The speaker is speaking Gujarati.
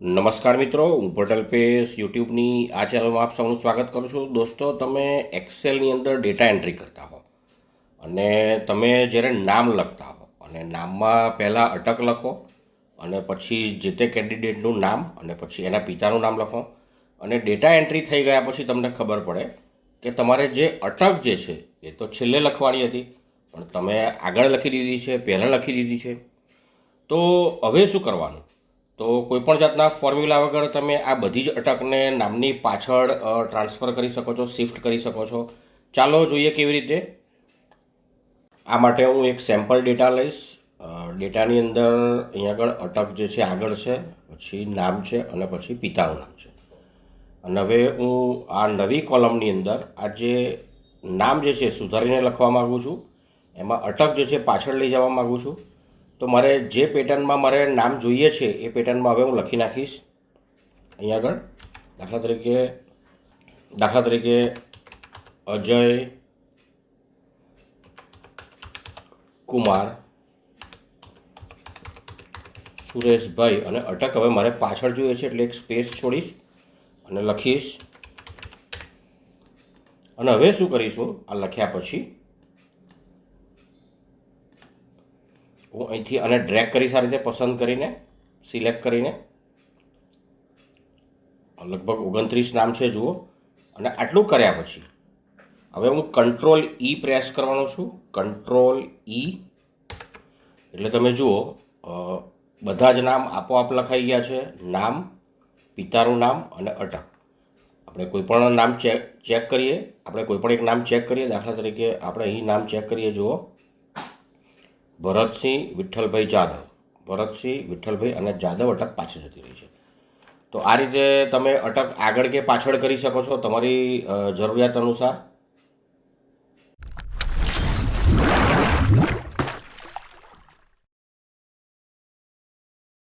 નમસ્કાર મિત્રો, હું પટેલ પેસ, યુટ્યુબની આ ચેનલમાં આપ સૌનું સ્વાગત કરું છું. દોસ્તો, તમે એક્સેલની અંદર ડેટા એન્ટ્રી કરતા હો અને તમે જ્યારે નામ લખતા હો અને નામમાં પહેલાં અટક લખો અને પછી જે તે કેન્ડિડેટનું નામ અને પછી એના પિતાનું નામ લખો અને ડેટા એન્ટ્રી થઈ ગયા પછી તમને ખબર પડે કે તમારે જે અટક જે છે એ તો છેલ્લે લખવાની હતી, પણ તમે આગળ લખી દીધી છે, પહેલાં લખી દીધી છે. તો હવે શું કરવાનું? તો કોઈપણ જાતના ફોર્મ્યુલા વગર તમે આ બધી જ અટકને નામની પાછળ ટ્રાન્સફર કરી શકો છો શિફ્ટ કરી શકો છો. ચાલો જોઈએ કેવી રીતે. આ માટે હું એક સેમ્પલ ડેટા લઈશ. ડેટાની અંદર અહીંયા આગળ અટક જે છે, આગળ છે, પછી નામ છે અને પછી પિતાનું નામ છે. અને હવે હું આ નવી કોલમની અંદર આ જે નામ જે છે, સુધારીને લખવા માગું છું. એમાં અટક જે છે, પાછળ લઈ જવા માગું છું. તો મારે જે પેટર્નમાં મારે નામ જોઈએ છે, એ પેટર્નમાં હવે હું લખી નાખીશ. અહીંયા આગળ. દાખલા તરીકે દાખલા તરીકે અજય કુમાર, સુરેશભાઈ અને અટક હવે મારે પાછળ જોઈએ છે, એટલે એક સ્પેસ છોડીશ અને લખીશ. અને હવે શું કરીશું? આ લખ્યા પછી હું અહીંથી અને ડ્રેક કરી સારી રીતે પસંદ કરીને સિલેક્ટ કરીને લગભગ ઓગણત્રીસ નામ છે જુઓ, અને આટલું કર્યા પછી, હવે હું કંટ્રોલ ઈ પ્રેસ કરવાનો છું. કંટ્રોલ ઈ એટલે તમે જુઓ બધા જ નામ આપોઆપ લખાઈ ગયા છે. નામ, પિતાનું નામ અને અટક આપણે કોઈ પણ નામ ચેક ચેક કરીએ. આપણે કોઈ પણ એક નામ ચેક કરીએ. દાખલા તરીકે આપણે અહીં નામ ચેક કરીએ, જુઓ. ભરતસિંહ, વિઠ્ઠલભાઈ જાદવ ભરતસિંહ, વિઠ્ઠલભાઈ અને જાદવ અટક પાછળ જતી રહી છે. તો આ રીતે તમે અટક આગળ કે પાછળ કરી શકો છો તમારી જરૂરિયાત અનુસાર?